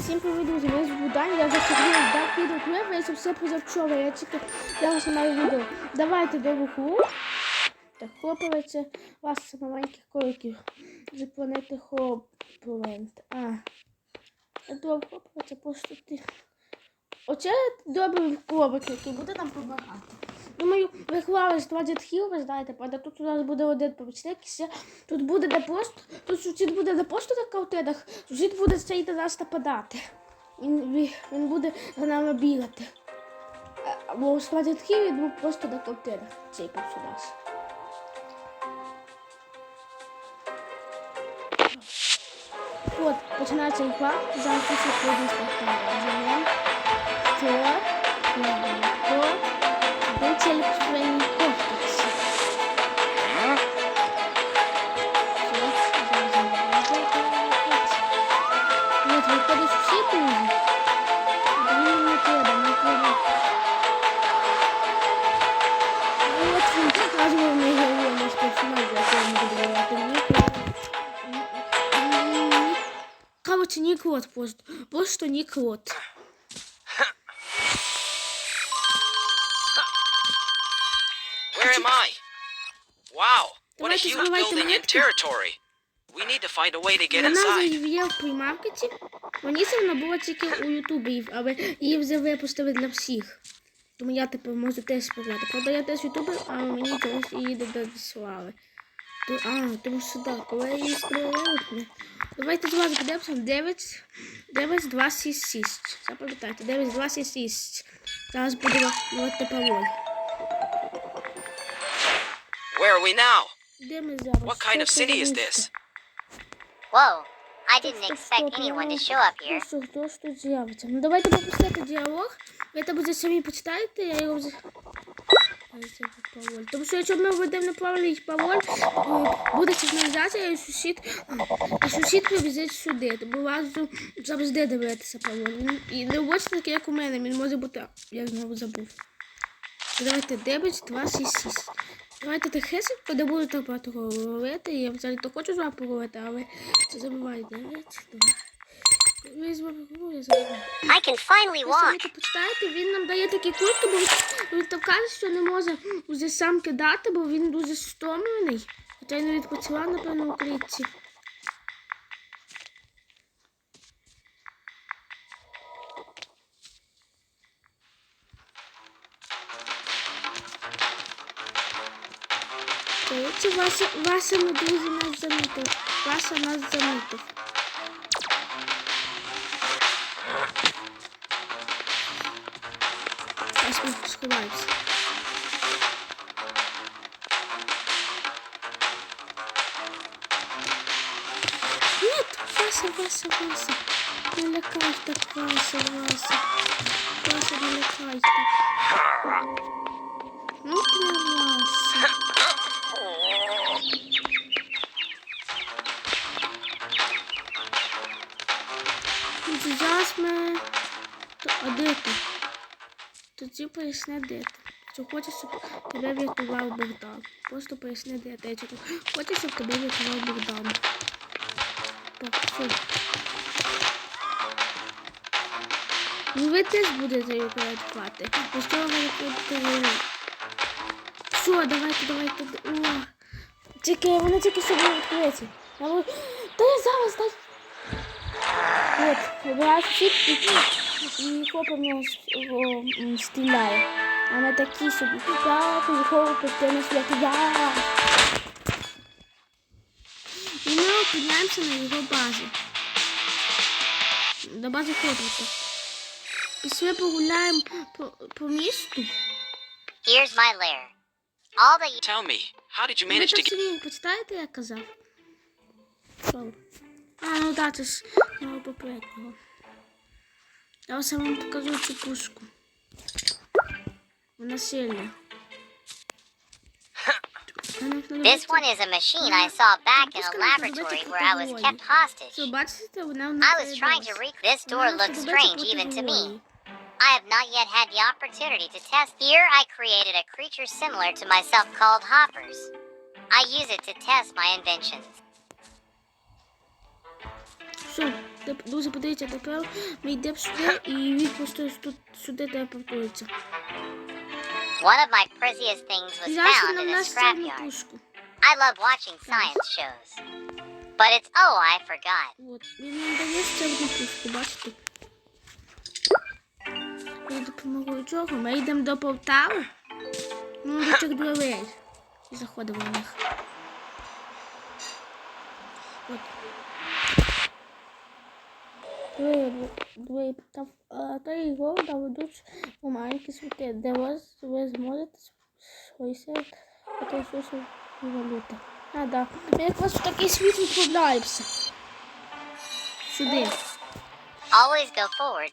всім привіт, друзі, ми з Даня, я вже сьогодні дав відео кліп, я це все позавчора, я тільки зараз маю відео. Давайте до руху. Так, хлопавиця, вас маленьких коликів з планети Хопленд. А, добре, хлопавиця, просто ти. Оце добрий хлопець, який буде нам допомагати. Думаю, виховали з 20 хіл, ви знаєте, правда, тут у нас буде один помічник, тут буде не просто, тут сусід буде не просто на каутинах, сусід буде цей на нас нападати. Він, він, буде за нами бігати. З 20 хіл він був просто на каутинах, цей персонаж. От, починається ігра, зараз усі ходять спортивно. Хто? Хто? Один целик в своїй кофточці. Нет, виходить всі друзі. Він не треба, не треба. От він показував мій герой, наш персонаж, який ми буду грати. Ні, Короче, не крот просто. Просто не крот. Where am I? Wow, what a huge building and territory. We need to find a way to get Вона inside. є в плеймаркеті. Раніше вона була тільки у Ютубі, але її вже випустили для всіх. Тому я тепер можу теж пограти. Правда, я теж ютубер, але мені чогось її. То, а, тому що так, коли я її спробувала. Давайте з вами подивимося 9, 9, 2, 6, 6. Запам'ятайте, 9, 2, 6, 6. Зараз будемо давати пароль. Where are we now? Де ми зараз? What kind of city is this? Whoa, I didn't expect anyone to show up here. Що, хто ж тут з'явиться? Ну давайте пропустити діалог. Ви там вже самі почитаєте, я його вже. Тому що якщо ми введемо неправильний пароль, е, буде сигналізація, і сусід, і сусід прибіжить сюди. Тому важливо завжди дивитися пароль. Він, і не вводьте такий, як у мене, він може бути. Я знову забув. Давайте 9, 2, 6, 6. Давайте тихесенько, не буду так багато говорити. Я взагалі то хочу з вами поговорити, але це забуває 9, 2. Ми з вами говорю, я. I can finally walk. то почитаєте, він нам дає такі кульки, бо він, він там каже, що не може вже сам кидати, бо він дуже стомлений. Хоча він відпочивав, напевно, у клітці. Здається, Вася, Вася на друзі нас замітив. Вася нас замітив. Зараз ми сховаємося. Нет, Вася, Вася, Вася. Не лякай так, Вася, Вася. Вася, не лякай так. Ну ти, Вася. Зараз ми... А? Тоді поясни, де ти. Чи хочеш, щоб тебе врятував Богдан? Просто поясни, де. Чи хочеш, щоб тебе врятував Богдан? Так, все. Ну ви теж будете його рятувати. Ось цього ви будете... Все, давайте, давайте. О. Тільки, вони тільки собі відкриті. Та я зараз, дай. От, вибираю щит і, і хлопець мене його м, стріляє. А ми такі собі. Я поїхав постійно свято. Я. І ми опиняємося на його базі. До бази хлопця. Після погуляємо по, по місту. Here's my lair. All that you Tell me, how did you manage to get... собі почитаєте, казав? Що? This one is a machine I saw back in a laboratory where I was kept hostage. I was trying to recreate. This door looks strange even to me. I have not yet had the opportunity to test. Here I created a creature similar to myself called Hoppers. I use it to test my inventions. Все, Друзі, подивіться, тепер ми йдемо сюди і він просто тут сюди телепортується. One of my precious things was found in a scrapyard. I love watching science shows. But it's oh, I forgot. От, він нам дає ще одну пушку, бачите? За допомогою чого ми йдемо до Полтави. Ну, до цих дверей. І заходимо в них. От. Двері, двері там, а, та його там ведуть у маленькі світи, де вас ви зможете ресурси і валюти. А, да. Ми якраз в такий світ відправляємося. Сюди. Always go forward.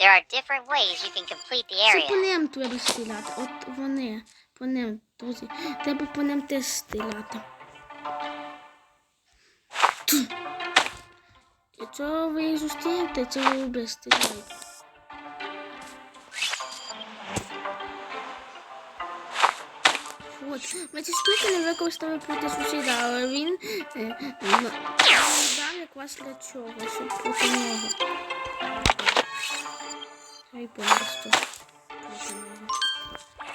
There are different ways you can complete the Це по area. ним треба стріляти. От вони, по ним, друзі. Треба по ним теж стріляти. Ту. Якщо ви їх зустрінете, це ви любите стріляти. От, ми ці штуки не використали проти сусіда, але він е, дав якраз для чого, щоб проти нього. Хай просто проти нього.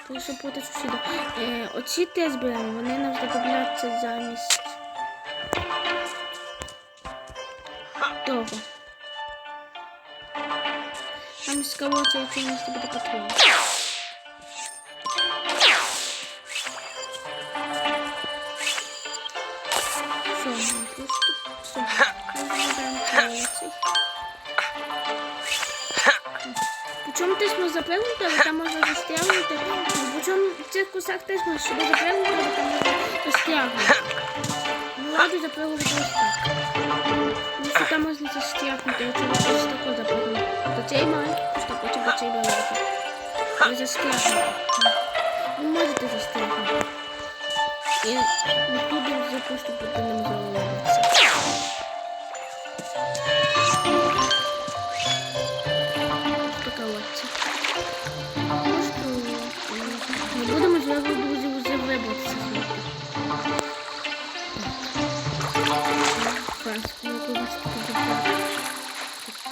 Просто проти сусіда. Е, оці теж беремо, вони нам знадобляться замість того. Замість кого це якщо місце буде потрібно. Все, просто все. Причому теж можна але там можна застрягнути. Причому в цих кусах теж можна сюди запрыгнути, але там можна застрягнути. воду запрыгнул просто. Если там можно застряпнуть, то это просто такое запрыгнул. Затей мой, что хочет затей мой. Вы застряпнули. Вы можете застряпнуть. И YouTube запустит, потом нам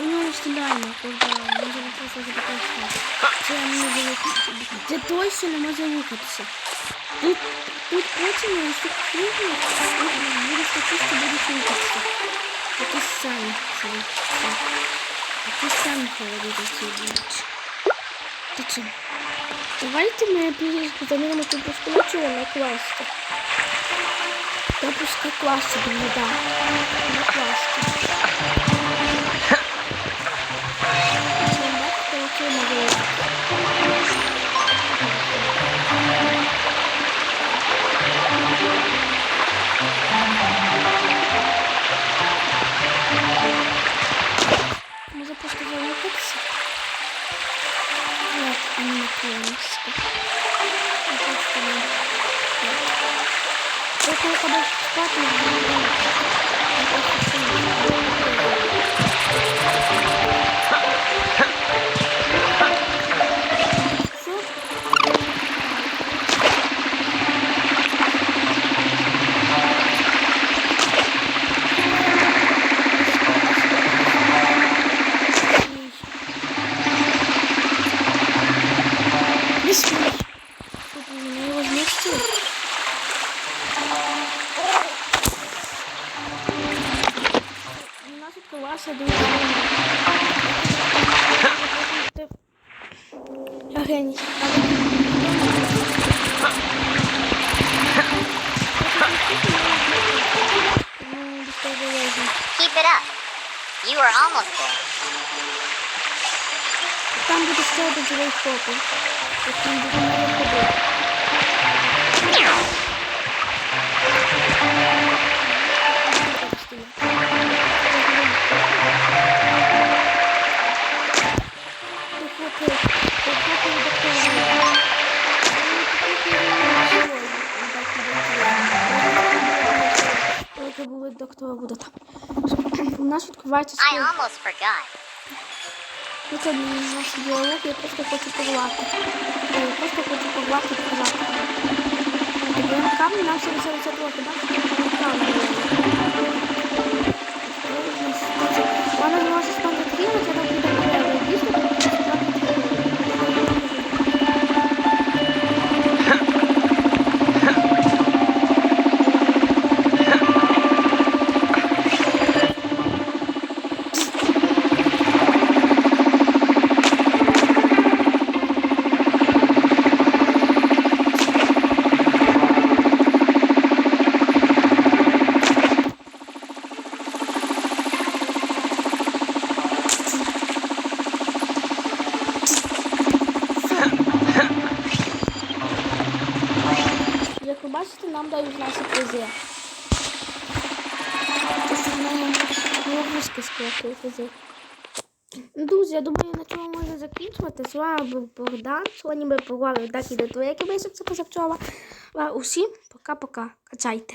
У нього стріляємо, коли може просто запитати. Це не може Це точно не може рухатися. Тут, тут потім ось тут фігні, буде статистика буде рухатися. Такі самі. Такі самі холоди ці будуть. Та чим? Давайте ми замінимо тут пускулечу на класти. Допуска класу, да. На класти. Бачите, які могли. Може смей. Чтобы меня его вместе. У нас Геній. Ну, безпосередньо. Keep it up. You are almost there. Там буде ще один живий фото. Там буде новий ходити. похлопали доктора. Це були доктора буде там. У нас відкривається I школа. almost forgot. Ну, не наш діалог, я просто хочу порвати. Е, Я просто хочу порвати і Камни камінь нам все це трохи, бачите? Камінь. Вона не може спати тріли, це так буде треба. Дійсно, тут спати Як ви бачите, нам дають наші призи. Ну, Друзі, я думаю, на цьому можна закінчувати. З вами був Богдан. Сьогодні ми поговорили так і до твоєї ми це позавчора. Усім пока-пока. Качайте.